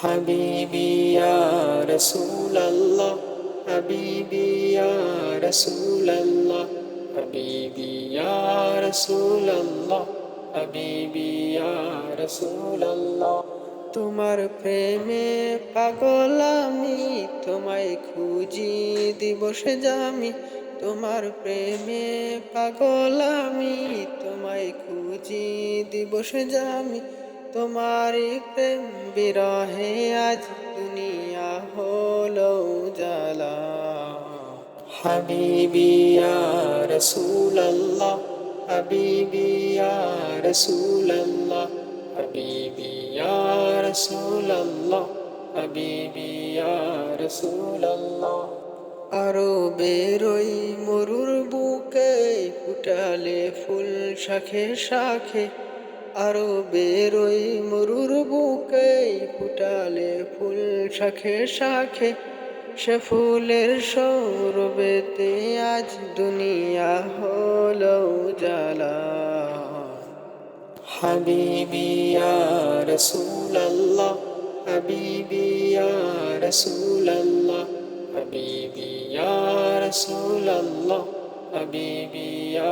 حبيبي يا رسول الله حبيبي يا رسول الله حبيبي يا رسول الله حبيبي يا رسول الله তোমার প্রেমে পাগল আমি তোমায় খুঁজি দিবসে জামি তোমার প্রেমে পাগল আমি তোমায় খুঁজি দিবসে জামি তোমার প্রেম বিরহে আজ দুনিয়া হলো জালা হাবিবি ইয়া রাসূলুল্লাহ, হাবিবি ইয়া রাসূলুল্লাহ, হাবিবি ইয়া রাসূলুল্লাহ, হাবিবি ইয়া রাসূলুল্লাহ। আরও বেরোই মরুর বুকে ফুটালে ফুল শাখে শাখে আরও বেরোই মরুর বুকে ফুটালে ফুল শাখে শাখে, সে ফুলের সৌরবেতে আজ দুনিয়া হলো জালা হাবিবি ইয়া রাসূলুল্লাহ, হাবিবি ইয়া রাসূলুল্লাহ, হাবিবি ইয়া